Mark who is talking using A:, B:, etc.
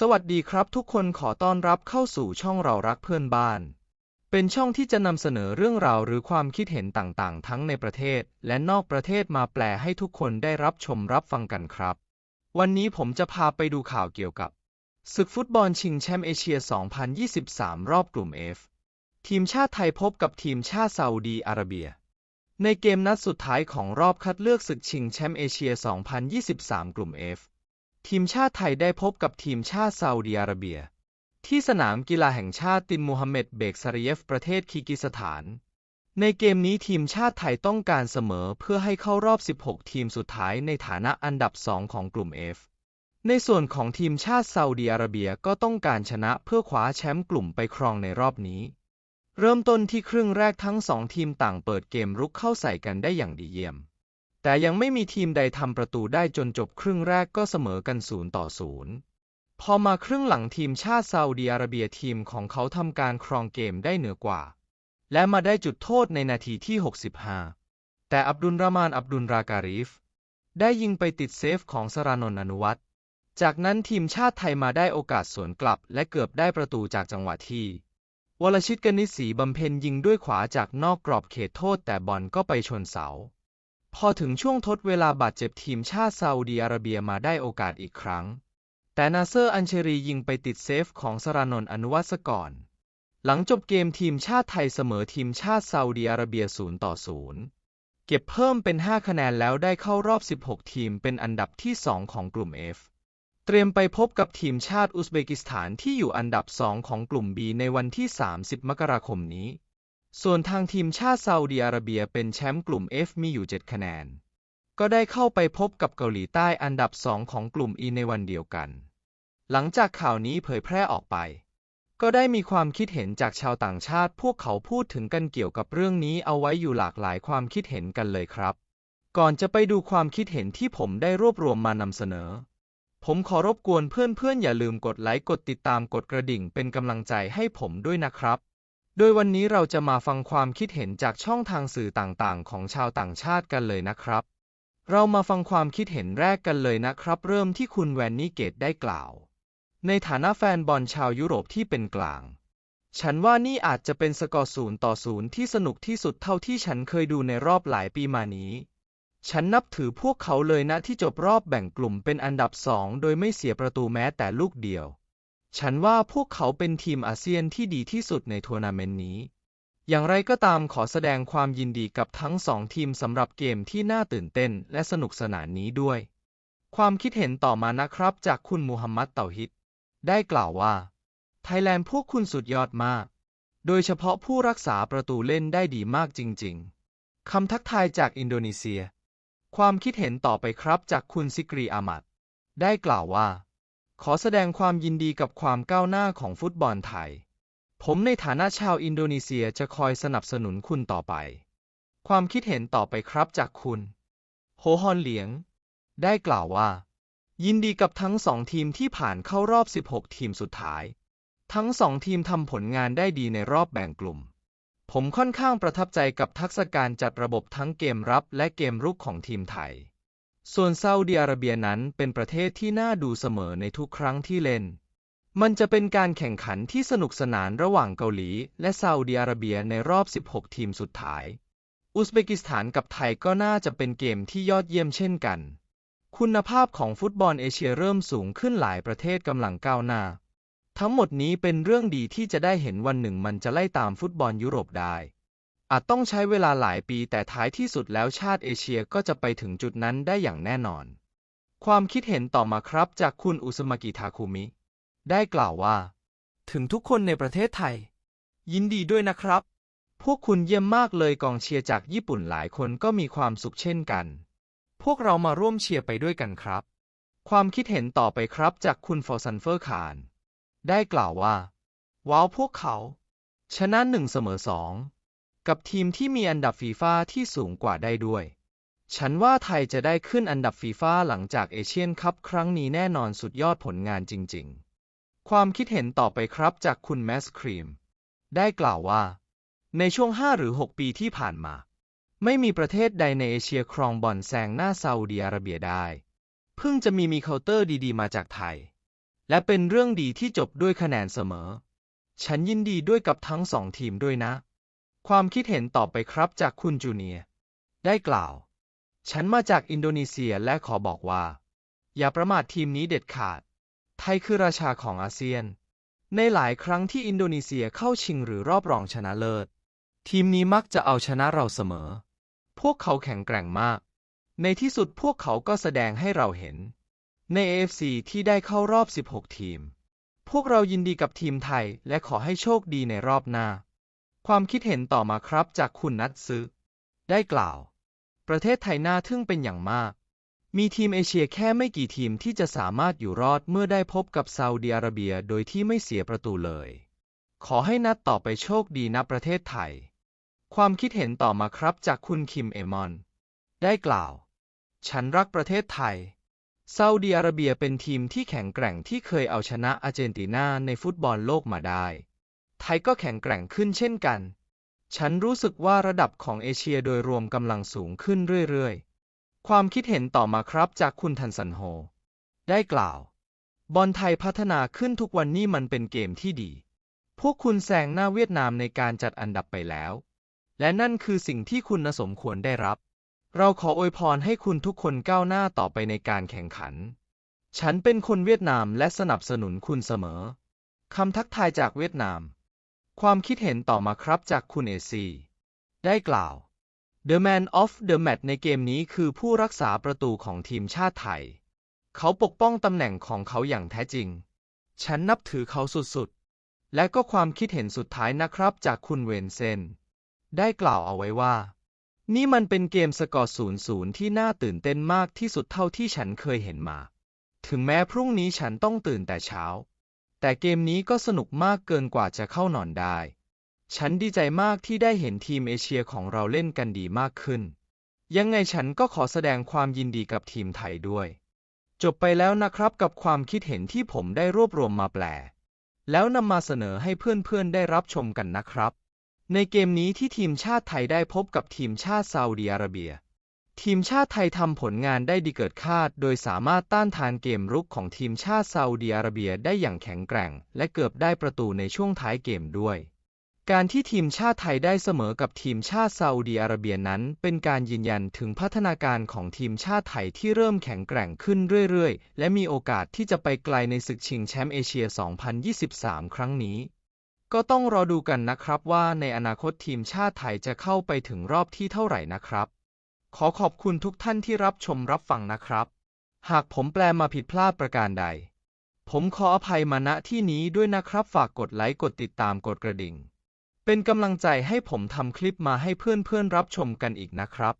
A: สวัสดีครับทุกคนขอต้อนรับเข้าสู่ช่องเรารักเพื่อนบ้าน เป็นช่องที่จะนำเสนอเรื่องราวหรือความคิดเห็นต่างๆ ทั้งในประเทศ และนอกประเทศมาแปลให้ทุกคนได้รับชมรับฟังกันครับ วันนี้ผมจะพาไปดูข่าวเกี่ยวกับ ศึกฟุตบอลชิงแชมป์เอเชีย 2023 รอบกลุ่ม F ทีมชาติไทยพบกับทีมชาติซาอุดีอาระเบีย ในเกมนัดสุดท้ายของรอบคัดเลือกศึกชิงแชมป์เอเชีย 2023 กลุ่ม F ทีมชาติไทยได้พบกับทีมชาติซาอุดิอาระเบีย ที่สนามกีฬาแห่งชาติติมูฮัมเหม็ดเบกซารีเยฟประเทศคีกิสถาน ในเกมนี้ทีมชาติไทยต้องการเสมอเพื่อให้เข้ารอบ 16 ทีมสุดท้ายในฐานะอันดับ 2 ของกลุ่ม F ในส่วนของทีมชาติซาอุดิอาระเบียก็ต้องการชนะเพื่อคว้าแชมป์กลุ่มไปครองในรอบนี้ เริ่มต้นที่ครึ่งแรกทั้งสองทีมต่างเปิดเกมรุกเข้าใส่กันได้อย่างดีเยี่ยม แต่ยังไม่มีทีมใดทำประตูได้จนจบครึ่งแรกก็เสมอกันศูนย์ต่อศูนย์พอมาครึ่งหลังทีมชาติซาอุดิอาระเบียทีมของเขาทำการครองเกมได้เหนือกว่า และมาได้จุดโทษในนาทีที่ 65 แต่อับดุลรามานอับดุลราการีฟ ได้ยิงไปติดเซฟของสรานนท์อนุวัตรจากนั้นทีมชาติไทยมาได้โอกาสสวนกลับ และเกือบได้ประตูจากจังหวะที่วรชิตกนิษฐีบำเพ็ญยิงด้วยขวาจากนอกกรอบเขตโทษแต่บอลก็ไปชนเสา พอถึงช่วงทดเวลาบาดเจ็บทีมชาติซาอุดีอาระเบียมาได้โอกาสอีกครั้ง แต่นาเซอร์อัญเชรียิงไปติดเซฟของสรานนท์อนุวัตก่อน หลังจบเกมทีมชาติไทยเสมอทีมชาติซาอุดีอาระเบีย0ต่อ0เก็บเพิ่มเป็น 5 คะแนนแล้วได้เข้ารอบ 16 ทีมเป็นอันดับที่ 2 ของกลุ่ม F เตรียมไปพบกับทีมชาติอุซเบกิสถานที่อยู่อันดับ 2 ของกลุ่ม B ในวันที่ 30 มกราคมนี้ ส่วนทางทีมชาติซาอุดีอาระเบียเป็นแชมป์กลุ่ม F มีอยู่ 7 คะแนน ก็ได้เข้าไปพบกับเกาหลีใต้อันดับ 2 ของกลุ่ม E ในวันเดียวกัน หลังจากข่าวนี้เผยแพร่ออกไป ก็ได้มีความคิดเห็นจากชาวต่างชาติ พวกเขาพูดถึงกันเกี่ยวกับเรื่องนี้เอาไว้อยู่หลากหลายความคิดเห็นกันเลยครับ ก่อนจะไปดูความคิดเห็นที่ผมได้รวบรวมมานำเสนอ ผมขอรบกวนเพื่อนๆอย่าลืมกดไลค์กดติดตามกดกระดิ่งเป็นกำลังใจให้ผมด้วยนะครับ โดยวันนี้เราจะมาฟังความคิดเห็นจากช่องทางสื่อต่างๆ ของชาวต่างชาติกันเลยนะครับ เรามาฟังความคิดเห็นแรกกันเลยนะครับ เริ่มที่คุณแวนนี่เกตได้กล่าว ในฐานะแฟนบอลชาวยุโรปที่เป็นกลาง ฉันว่านี่อาจจะเป็นสกอร์ศูนย์ต่อศูนย์ที่สนุกที่สุดเท่าที่ฉันเคยดูในรอบหลายปีมานี้ ฉันนับถือพวกเขาเลยนะที่จบรอบแบ่งกลุ่มเป็นอันดับสองโดยไม่เสียประตูแม้แต่ลูกเดียว ฉันว่าพวกเขาเป็นทีมอาเซียนที่ดีที่สุดในทัวร์นาเมนต์นี้ อย่างไรก็ตามขอแสดงความยินดีกับทั้งสองทีมสำหรับเกมที่น่าตื่นเต้นและสนุกสนานนี้ด้วย ความคิดเห็นต่อมานะครับจากคุณมูฮัมหมัดเตาฮิดได้กล่าวว่า ไทยแลนด์พวกคุณสุดยอดมาก โดยเฉพาะผู้รักษาประตูเล่นได้ดีมากจริง ๆ คำทักทายจากอินโดนีเซีย ความคิดเห็นต่อไปครับจากคุณซิกรีอามัด ได้กล่าวว่า ขอแสดงความยินดีกับความก้าวหน้าของฟุตบอลไทย ผมในฐานะชาวอินโดนีเซียจะคอยสนับสนุนคุณต่อไป ความคิดเห็นต่อไปครับจากคุณ โฮฮอนเหลียง ได้กล่าวว่า ยินดีกับทั้งสองทีมที่ผ่านเข้ารอบ 16 ทีมสุดท้าย ทั้งสองทีมทำผลงานได้ดีในรอบแบ่งกลุ่ม ผมค่อนข้างประทับใจกับทักษะการจัดระบบทั้งเกมรับและเกมรุกของทีมไทย ส่วนซาอุดิอาระเบียนั้นเป็นประเทศที่น่าดูเสมอในทุกครั้งที่เล่น มันจะเป็นการแข่งขันที่สนุกสนานระหว่างเกาหลี และซาอุดิอาระเบียในรอบ 16 ทีมสุดท้าย อุซเบกิสถานกับไทยก็น่าจะเป็นเกมที่ยอดเยี่ยมเช่นกัน คุณภาพของฟุตบอลเอเชียเริ่มสูงขึ้นหลายประเทศกำลังก้าวหน้า ทั้งหมดนี้เป็นเรื่องดีที่จะได้เห็นวันหนึ่งมันจะไล่ตามฟุตบอลยุโรปได้ อาจต้องใช้เวลาหลายปีแต่ท้ายที่สุดแล้วชาติเอเชียก็จะไปถึงจุดนั้นได้อย่างแน่นอน ความคิดเห็นต่อมาครับจากคุณอุสมากิทาคุมิ ได้กล่าวว่า ถึงทุกคนในประเทศไทย ยินดีด้วยนะครับ พวกคุณเยี่ยมมากเลยกองเชียร์จากญี่ปุ่นหลายคนก็มีความสุขเช่นกัน พวกเรามาร่วมเชียร์ไปด้วยกันครับ ความคิดเห็นต่อไปครับจากคุณฟอร์ซันเฟอร์คาน ได้กล่าวว่า ว้าวพวกเขา ชนะหนึ่งเสมอสอง กับทีมที่มีอันดับฟีฟ่าที่สูงกว่าได้ด้วย ฉันว่าไทยจะได้ขึ้นอันดับฟีฟ่าหลังจากเอเชียนคัพครั้งนี้แน่นอนสุดยอดผลงานจริง ๆ ความคิดเห็นต่อไปครับจากคุณแมสครีม ได้กล่าวว่า ในช่วง 5 หรือ 6 ปีที่ผ่านมา ไม่มีประเทศใดในเอเชียครองบอลแซงหน้าซาอุดิอาระเบียได้ เพิ่งจะมีมีเคาน์เตอร์ดีๆ มาจากไทย และเป็นเรื่องดีที่จบด้วยคะแนนเสมอ ฉันยินดีด้วยกับทั้งสองทีมด้วยนะ ความคิดเห็นต่อไปครับจากคุณจูเนียได้กล่าว ฉันมาจากอินโดนีเซียและขอบอกว่า อย่าประมาททีมนี้เด็ดขาด ไทยคือราชาของอาเซียน ในหลายครั้งที่อินโดนีเซียเข้าชิงหรือรอบรองชนะเลิศ ทีมนี้มักจะเอาชนะเราเสมอ พวกเขาแข็งแกร่งมาก ในที่สุดพวกเขาก็แสดงให้เราเห็น ใน AFC ที่ได้เข้ารอบ 16 ทีม พวกเรายินดีกับทีมไทยและขอให้โชคดีในรอบหน้า ความคิดเห็นต่อมาครับจากคุณนัทซึได้กล่าว ประเทศไทยน่าทึ่งเป็นอย่างมาก มีทีมเอเชียแค่ไม่กี่ทีมที่จะสามารถอยู่รอดเมื่อได้พบกับซาอุดิอาระเบียโดยที่ไม่เสียประตูเลย ขอให้นัดต่อไปโชคดีนะประเทศไทย ความคิดเห็นต่อมาครับจากคุณคิมเอมอน ได้กล่าว ฉันรักประเทศไทยซาอุดิอาระเบียเป็นทีมที่แข็งแกร่งที่เคยเอาชนะอาร์เจนตินาในฟุตบอลโลกมาได้ ทยก็แข็งแกร่งขึ้นเช่นกัน ฉันรู้สึกว่าระดับของเอเชียโดยรวมกำลังสูงขึ้นเรื่อยๆ ความคิดเห็นต่อมาครับจากคุณทันสันโฮ ได้กล่าว บอลไทยพัฒนาขึ้นทุกวันนี้มันเป็นเกมที่ดี พวกคุณแซงหน้าเวียดนามในการจัดอันดับไปแล้ว และนั่นคือสิ่งที่คุณสมควรได้รับ เราขออวยพรให้คุณทุกคนก้าวหน้าต่อไปในการแข่งขัน ฉันเป็นคนเวียดนามและสนับสนุนคุณเสมอคำทักทายจากเวียดนาม ความคิดเห็นต่อมาครับจากคุณเอซี ได้กล่าว The man of the match ในเกมนี้คือผู้รักษาประตูของทีมชาติไทย เขาปกป้องตำแหน่งของเขาอย่างแท้จริง ฉันนับถือเขาสุดๆ และก็ความคิดเห็นสุดท้ายนะครับจากคุณเวนเซน ได้กล่าวเอาไว้ว่า นี่มันเป็นเกมสกอร์ศูนย์ศูนย์ที่น่าตื่นเต้นมากที่สุดเท่าที่ฉันเคยเห็นมา ถึงแม้พรุ่งนี้ฉันต้องตื่นแต่เช้า แต่เกมนี้ก็สนุกมากเกินกว่าจะเข้านอนได้ ฉันดีใจมากที่ได้เห็นทีมเอเชียของเราเล่นกันดีมากขึ้น ยังไงฉันก็ขอแสดงความยินดีกับทีมไทยด้วย จบไปแล้วนะครับกับความคิดเห็นที่ผมได้รวบรวมมาแปล แล้วนำมาเสนอให้เพื่อนๆได้รับชมกันนะครับ ในเกมนี้ที่ทีมชาติไทยได้พบกับทีมชาติซาอุดิอาระเบีย ทีมชาติไทยทำผลงานได้ดีเกิดคาด โดยสามารถต้านทานเกมรุกของทีมชาติซาอุดิอาระเบียได้อย่างแข็งแกร่ง และเกือบได้ประตูในช่วงท้ายเกมด้วย การที่ทีมชาติไทยได้เสมอกับทีมชาติซาอุดิอาระเบียนั้น เป็นการยืนยันถึงพัฒนาการของทีมชาติไทยที่เริ่มแข็งแกร่งขึ้นเรื่อยๆ และมีโอกาสที่จะไปไกลในศึกชิงแชมป์เอเชีย 2023 ครั้งนี้ก็ต้องรอดูกันนะครับว่าในอนาคตทีมชาติไทยจะเข้าไปถึงรอบที่เท่าไหร่นะครับ ขอขอบคุณทุกท่านที่รับชมรับฟังนะครับ หากผมแปลมาผิดพลาดประการใด ผมขออภัยมาณที่นี้ด้วยนะครับ ฝากกดไลค์ กดติดตาม กดกระดิ่ง เป็นกำลังใจให้ผมทำคลิปมาให้เพื่อนๆรับชมกันอีกนะครับ